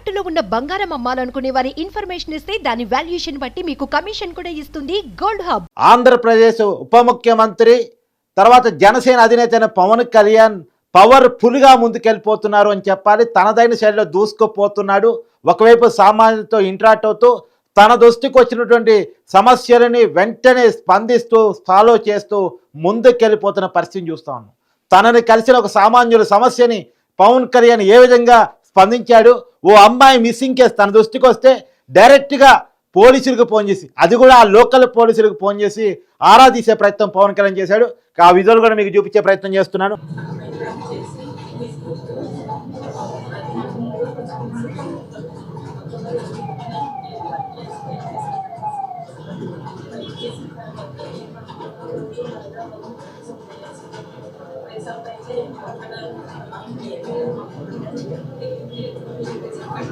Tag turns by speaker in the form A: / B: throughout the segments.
A: తాకట్టులో ఉన్న బంగారం అమ్మాలనుకునే వారి ఇన్ఫర్మేషన్ ఇస్తే దాని వాల్యుయేషన్ బట్టి మీకు కమిషన్ కూడా ఇస్తుంది గోల్డ్ హబ్.
B: ఆంధ్రప్రదేశ్ ఉప ముఖ్యమంత్రి తర్వాత జనసేన అధినేత పవన్ కళ్యాణ్ పవర్ఫుల్గా ముందుకెళ్ళిపోతున్నారు అని చెప్పాలి. తనదైన శైలిలో దూసుకుపోతున్నాడు. ఒకవైపు సామాన్యులతో ఇంట్రాక్ట్ అవుతూ తన దృష్టికి వచ్చినటువంటి సమస్యలని వెంటనే స్పందిస్తూ ఫాలో చేస్తూ ముందుకెళ్ళిపోతున్న పరిస్థితిని చూస్తా ఉన్నాం. తనని కలిసిన ఒక సామాన్యుల సమస్యని పవన్ కళ్యాణ్ ఏ విధంగా స్పందించాడు. ఓ అమ్మాయి మిస్సింగ్ కేసు తన దృష్టికి వస్తే డైరెక్ట్గా పోలీసులకు ఫోన్ చేసి అది కూడా ఆ లోకల్ పోలీసులకు ఫోన్ చేసి ఆరా తీసే ప్రయత్నం పవన్ కళ్యాణ్ చేశాడు. ఆ విజువల్ కూడా మీకు చూపించే ప్రయత్నం చేస్తున్నాను.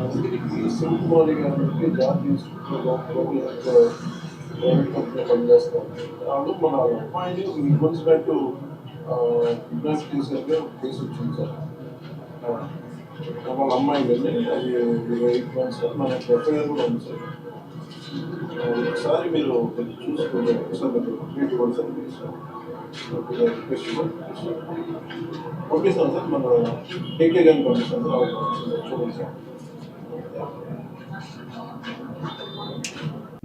C: అందరికీ సింపుల్ గారికి జాబ్ తీసుకుంటున్న కంపెనీ పనిచేస్తాం వాళ్ళు మన అమ్మాయిని ఈ మంత్స్ బ్యాక్ కిడ్నాప్ కేసు వచ్చింది సార్ వాళ్ళ అమ్మాయి వెళ్ళి అది ఎయిట్ మంత్స్ సార్ మన ఎఫ్ఐఆర్ కూడా ఉంది సార్ ఒకసారి మీరు కొంచెం చూసుకోండి ఒకసారి మీరు కూడా సార్ ఓకే సార్ సార్ మన టేకే కానీ పంపిస్తాం సార్ చూడండి సార్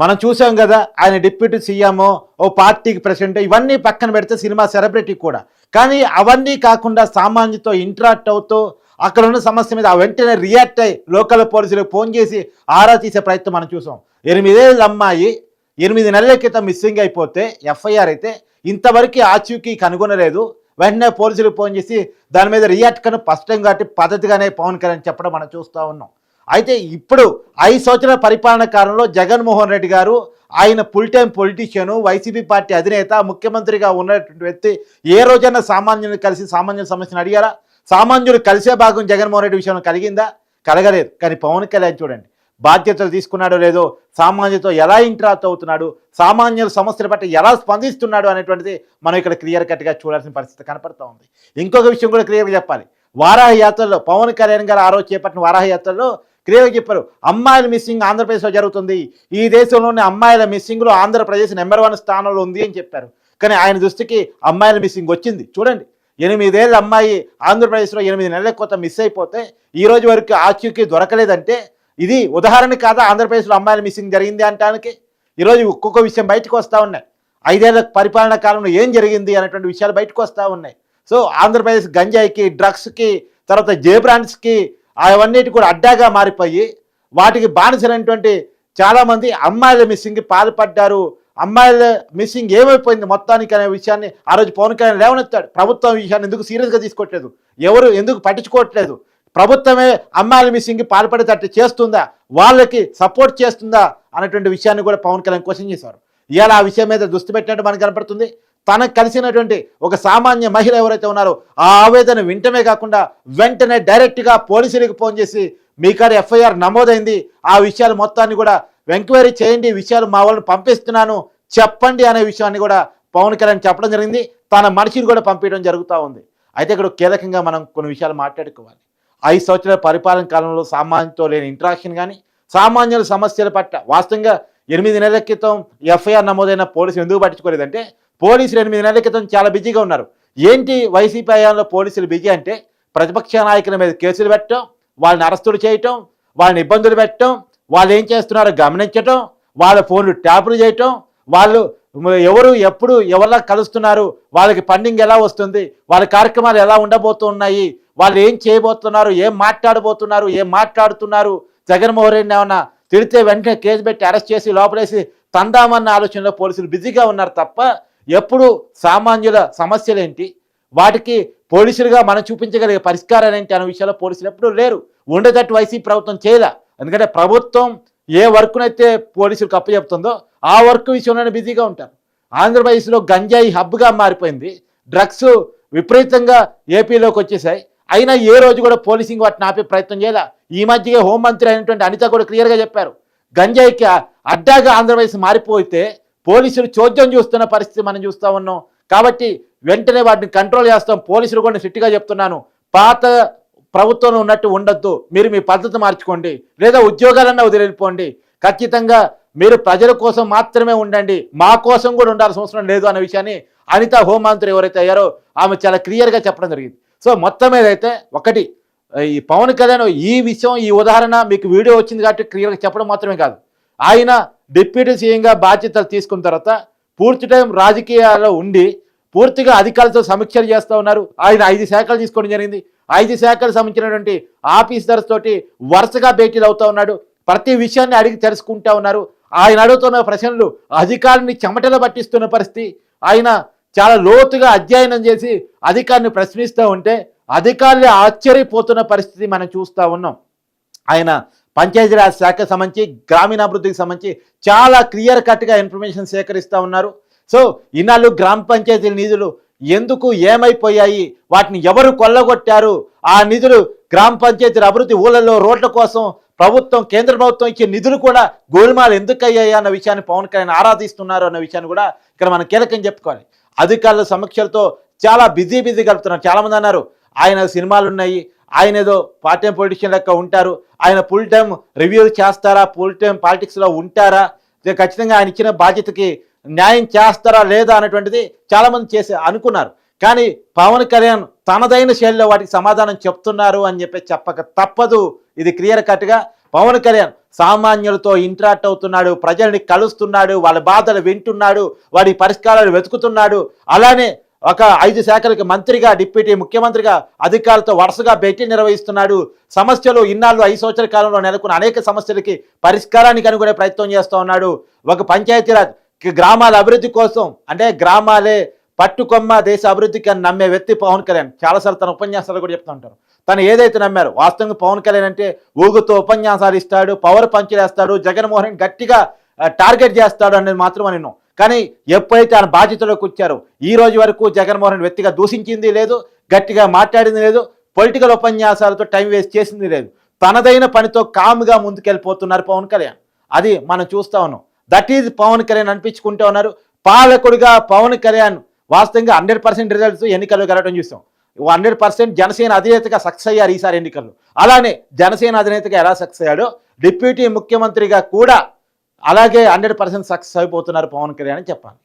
B: మనం చూసాం కదా ఆయన డిప్యూటీ సీఎం ఓ పార్టీకి ప్రెసిడెంట్ ఇవన్నీ పక్కన పెడితే సినిమా సెలబ్రిటీ కూడా. కానీ అవన్నీ కాకుండా సామాన్యుతో ఇంటరాక్ట్ అవుతూ అక్కడ ఉన్న సమస్య మీద వెంటనే రియాక్ట్ అయ్యి లోకల్ పోలీసులకు ఫోన్ చేసి ఆరా తీసే ప్రయత్నం మనం చూసాం. ఎనిమిదేళ్ళ అమ్మాయి ఎనిమిది నెలల క్రితం మిస్సింగ్ అయిపోతే ఎఫ్ఐఆర్ అయితే ఇంతవరకు ఆచూకీ కనుగొనలేదు. వెంటనే పోలీసులకు ఫోన్ చేసి దాని మీద రియాక్ట్ కను ఫస్ట్ టైం కాబట్టి పద్ధతిగానే పవన్ కళ్యాణ్ చెప్పడం మనం చూస్తూ ఉన్నాం. అయితే ఇప్పుడు ఐదు సంవత్సరాల పరిపాలన కాలంలో జగన్మోహన్ రెడ్డి గారు ఆయన full time politician YCP party అధినేత ముఖ్యమంత్రిగా ఉన్నటువంటి వ్యక్తి. ఏ రోజైనా సామాన్యుని కలిసి సామాన్యుల సమస్యను అడిగారా? సామాన్యుడు కలిసే భాగం జగన్మోహన్ రెడ్డి విషయంలో కలిగిందా? కలగలేదు. కానీ పవన్ కళ్యాణ్ చూడండి బాధ్యతలు తీసుకున్నాడో లేదో సామాన్యుతో ఎలా ఇంటరాక్ట్ అవుతున్నాడు సామాన్యుల సమస్యల పట్ల ఎలా స్పందిస్తున్నాడు అనేటువంటిది మనం ఇక్కడ క్లియర్ కట్గా చూడాల్సిన పరిస్థితి కనపడుతూ ఉంది. ఇంకొక విషయం కూడా క్లియర్గా చెప్పాలి. వారాహ యాత్రలో పవన్ కళ్యాణ్ గారు ఆ రోజు చేపట్టిన వారాహ యాత్రలో క్లియర్గా చెప్పారు. అమ్మాయిల మిస్సింగ్ ఆంధ్రప్రదేశ్లో జరుగుతుంది. ఈ దేశంలోని అమ్మాయిల మిస్సింగ్లో ఆంధ్రప్రదేశ్ నెంబర్ వన్ స్థానంలో ఉంది అని చెప్పారు. కానీ ఆయన దృష్టికి అమ్మాయిల మిస్సింగ్ వచ్చింది. చూడండి. ఎనిమిదేళ్ళ అమ్మాయి ఆంధ్రప్రదేశ్లో ఎనిమిది నెలల కొత్త మిస్ అయిపోతే ఈ రోజు వరకు ఆచూకీ దొరకలేదంటే ఇది ఉదాహరణ కాదా? ఆంధ్రప్రదేశ్లో అమ్మాయిల మిస్సింగ్ జరిగింది అంటానికి ఈరోజు ఒక్కొక్క విషయం బయటకు వస్తూ ఉన్నాయి. ఐదేళ్ళ పరిపాలన కాలంలో ఏం జరిగింది అనేటువంటి విషయాలు బయటకు వస్తూ ఉన్నాయి. సో ఆంధ్రప్రదేశ్ గంజాయికి డ్రగ్స్కి తర్వాత జే బ్రాండ్స్కి అవన్నిటి కూడా అడ్డాగా మారిపోయి వాటికి బానిసలైనటువంటి చాలామంది అమ్మాయిల మిస్సింగ్కి పాల్పడ్డారు. అమ్మాయిల మిస్సింగ్ ఏమైపోయింది మొత్తానికి అనే విషయాన్ని ఆ రోజు పవన్ కళ్యాణ్ లేవనెత్తాడు. ప్రభుత్వం విషయాన్ని ఎందుకు సీరియస్గా తీసుకోవట్లేదు? ఎవరు ఎందుకు పట్టించుకోవట్లేదు? ప్రభుత్వమే అమ్మాయిల మిస్సింగ్కి పాల్పడేటట్టు చేస్తుందా? వాళ్ళకి సపోర్ట్ చేస్తుందా? అనేటువంటి విషయాన్ని కూడా పవన్ కళ్యాణ్ క్వశ్చన్ చేశారు. ఇవాళ ఆ విషయం మీద దృష్టి పెట్టినట్టు మనకు కనపడుతుంది. తనకు కలిసినటువంటి ఒక సామాన్య మహిళ ఎవరైతే ఉన్నారో ఆ ఆవేదన వింటమే కాకుండా వెంటనే డైరెక్ట్గా పోలీసులకు ఫోన్ చేసి మీ కాడ ఎఫ్ఐఆర్ నమోదైంది. ఆ విషయాలు మొత్తాన్ని కూడా ఎంక్వైరీ చేయండి. విషయాలు మా వాళ్ళని పంపిస్తున్నాను. చెప్పండి అనే విషయాన్ని కూడా పవన్ కళ్యాణ్ చెప్పడం జరిగింది. తన మనిషిని కూడా పంపించడం జరుగుతూ ఉంది. అయితే ఇక్కడ కీలకంగా మనం కొన్ని విషయాలు మాట్లాడుకోవాలి. ఐదు సంవత్సరాల పరిపాలన కాలంలో సామాన్యతో లేని ఇంట్రాక్షన్ కానీ సామాన్యుల సమస్యల పట్ల వాస్తవంగా ఎనిమిది నెలల క్రితం ఎఫ్ఐఆర్ నమోదైన పోలీసులు ఎందుకు పట్టించుకోలేదంటే పోలీసులు ఎనిమిది నెలల క్రితం చాలా బిజీగా ఉన్నారు. ఏంటి వైసీపీ హయాంలో పోలీసులు బిజీ అంటే ప్రతిపక్ష నాయకుల మీద కేసులు పెట్టడం వాళ్ళని అరెస్టులు చేయటం వాళ్ళని ఇబ్బందులు పెట్టడం వాళ్ళు ఏం చేస్తున్నారో గమనించటం వాళ్ళ ఫోన్లు ట్యాపులు చేయటం వాళ్ళు ఎవరు ఎప్పుడు ఎవరిలా కలుస్తున్నారు వాళ్ళకి ఫండింగ్ ఎలా వస్తుంది వాళ్ళ కార్యక్రమాలు ఎలా ఉండబోతున్నాయి వాళ్ళు ఏం చేయబోతున్నారు ఏం మాట్లాడబోతున్నారు ఏం మాట్లాడుతున్నారు జగన్మోహన్ రెడ్డి ఏమన్నా తిడితే వెంటనే కేసు పెట్టి అరెస్ట్ చేసి లోపలేసి తందామన్న ఆలోచనలో పోలీసులు బిజీగా ఉన్నారు తప్ప ఎప్పుడు సామాన్యుల సమస్యలు ఏంటి? వాటికి పోలీసులుగా మనం చూపించగలిగే పరిష్కారాలు ఏంటి అనే విషయంలో పోలీసులు ఎప్పుడూ లేరు. ఉండేటట్టు వైసీపీ ప్రభుత్వం చేయలే. ఎందుకంటే ప్రభుత్వం ఏ వర్క్నైతే పోలీసులకు అప్పచెప్తుందో ఆ వర్క్ విషయంలోనే బిజీగా ఉంటారు. ఆంధ్రప్రదేశ్లో గంజాయి హబ్గా మారిపోయింది. డ్రగ్స్ విపరీతంగా ఏపీలోకి వచ్చేసాయి అయినా ఏ రోజు కూడా పోలీసింగ్ వాటిని ఆపే ప్రయత్నం చేయాల. ఈ మధ్యగా హోంమంత్రి అయినటువంటి అనిత కూడా క్లియర్గా చెప్పారు. గంజాయికి అడ్డాగా ఆంధ్రప్రదేశ్ మారిపోతే పోలీసులు చోద్యం చూస్తున్న పరిస్థితి మనం చూస్తూ ఉన్నాం. కాబట్టి వెంటనే వాటిని కంట్రోల్ చేస్తాం. పోలీసులు కూడా స్ట్రిక్ట్గా చెప్తున్నాను. పాత ప్రభుత్వంలో ఉన్నట్టు ఉండొద్దు. మీరు మీ పద్ధతి మార్చుకోండి. లేదా ఉద్యోగాలన్నా వదిలిపోండి. ఖచ్చితంగా మీరు ప్రజల కోసం మాత్రమే ఉండండి. మా కోసం కూడా ఉండాల్సిన అవసరం లేదు అనే విషయాన్ని అనిత హోంమంత్రి ఎవరైతే అయ్యారో ఆమె చాలా క్లియర్గా చెప్పడం జరిగింది. సో మొత్తం మీద అయితే ఒకటి ఈ పవన్ కళ్యాణ్ ఈ విషయం ఈ ఉదాహరణ మీకు వీడియో వచ్చింది కాబట్టి క్లియర్గా చెప్పడం మాత్రమే కాదు. ఆయన డిప్యూటీ సీఎంగా బాధ్యతలు తీసుకున్న తర్వాత పూర్తి టైం రాజకీయాల్లో ఉండి పూర్తిగా అధికారులతో సమీక్షలు చేస్తూ ఉన్నారు. ఆయన ఐదు శాఖలు తీసుకోవడం జరిగింది. ఐదు శాఖలకు సంబంధించినటువంటి ఆఫీసర్స్ తోటి వరుసగా భేటీలు అవుతూ ఉన్నాడు. ప్రతి విషయాన్ని అడిగి తెలుసుకుంటా ఉన్నారు. ఆయన అడుగుతున్న ప్రశ్నలు అధికారిని చెమటలో పట్టిస్తున్న పరిస్థితి. ఆయన చాలా లోతుగా అధ్యయనం చేసి అధికారిని ప్రశ్నిస్తూ ఉంటే అధికారులు ఆశ్చర్యపోతున్న పరిస్థితి మనం చూస్తూ ఉన్నాం. ఆయన పంచాయతీరాజ్ శాఖకు సంబంధించి గ్రామీణాభివృద్ధికి సంబంధించి చాలా క్లియర్ కట్గా ఇన్ఫర్మేషన్ సేకరిస్తూ ఉన్నారు. సో ఇన్నాళ్ళు గ్రామ పంచాయతీల నిధులు ఎందుకు ఏమైపోయాయి? వాటిని ఎవరు కొల్లగొట్టారు? ఆ నిధులు గ్రామ పంచాయతీల అభివృద్ధి ఊళ్ళలో రోడ్ల కోసం ప్రభుత్వం కేంద్ర ప్రభుత్వం ఇచ్చే నిధులు కూడా గోల్మాలు ఎందుకు అయ్యాయి అన్న విషయాన్ని పవన్ కళ్యాణ్ ఆరాధిస్తున్నారు అన్న విషయాన్ని కూడా ఇక్కడ మనం కీలకం చెప్పుకోవాలి. అధికారుల సమీక్షలతో చాలా బిజీ బిజీ గడుపుతున్నారు. చాలామంది అన్నారు ఆయన సినిమాలు ఉన్నాయి ఆయన ఏదో పార్ట్ టైం పొలిటీషియన్ లెక్క ఉంటారు ఆయన ఫుల్ టైం రివ్యూ చేస్తారా ఫుల్ టైం పాలిటిక్స్లో ఉంటారా ఖచ్చితంగా ఆయన ఇచ్చిన బాధ్యతకి న్యాయం చేస్తారా లేదా అనేటువంటిది చాలామంది చేసే అనుకున్నారు. కానీ పవన్ కళ్యాణ్ తనదైన శైలిలో వాటికి సమాధానం చెప్తున్నారు అని చెప్పి చెప్పక తప్పదు. ఇది క్లియర్ కట్గా పవన్ కళ్యాణ్ సామాన్యులతో ఇంటరాక్ట్ అవుతున్నాడు ప్రజల్ని కలుస్తున్నాడు వాళ్ళ బాధలు వింటున్నాడు వాడి పరిష్కారాలు వెతుకుతున్నాడు. అలానే ఒక ఐదు శాఖలకి మంత్రిగా డిప్యూటీ ముఖ్యమంత్రిగా అధికారులతో వరుసగా భేటీ నిర్వహిస్తున్నాడు. సమస్యలు ఇన్నాళ్ళు ఐదు సంవత్సరాల కాలంలో నెలకొన్న అనేక సమస్యలకి పరిష్కారానికి అనుకునే ప్రయత్నం చేస్తూ ఉన్నాడు. ఒక పంచాయతీరాజ్ గ్రామాల అభివృద్ధి కోసం అంటే గ్రామాలే పట్టుకొమ్మ దేశ అభివృద్ధికి అని నమ్మే వ్యక్తి పవన్ కళ్యాణ్. చాలాసార్లు తన ఉపన్యాసాలు కూడా చెప్తూ ఉంటారు. తను ఏదైతే నమ్మారో వాస్తవంగా పవన్ కళ్యాణ్ అంటే ఊగుతూ ఉపన్యాసాలు ఇస్తాడు పవర్ పంచులేస్తాడు జగన్మోహన్ రెడ్డి గట్టిగా టార్గెట్ చేస్తాడు అనేది మాత్రం నేను కానీ ఎప్పుడైతే ఆయన బాధ్యతలోకి వచ్చారో ఈ రోజు వరకు జగన్మోహన్ రెడ్డి వ్యక్తిగా దూషించింది లేదు గట్టిగా మాట్లాడింది లేదు పొలిటికల్ ఉపన్యాసాలతో టైం వేస్ట్ చేసింది లేదు. తనదైన పనితో కామ్గా ముందుకెళ్ళిపోతున్నారు పవన్ కళ్యాణ్. అది మనం చూస్తా ఉన్నాం. దట్ ఈజ్ పవన్ కళ్యాణ్ అనిపించుకుంటూ ఉన్నారు. పాలకుడిగా పవన్ కళ్యాణ్ వాస్తవంగా హండ్రెడ్ పర్సెంట్ రిజల్ట్స్ ఎన్నికల్లో గెలవడం చూస్తాం హండ్రెడ్ పర్సెంట్ జనసేన అధినేతగా సక్సెస్ అయ్యారు ఈసారి ఎన్నికల్లో. అలానే జనసేన అధినేతగా ఎలా సక్సెస్ అయ్యాడో డిప్యూటీ ముఖ్యమంత్రిగా కూడా అలాగే హండ్రెడ్ పర్సెంట్ సక్సెస్ అయిపోతున్నారు పవన్ కళ్యాణ్ అని చెప్పాలి.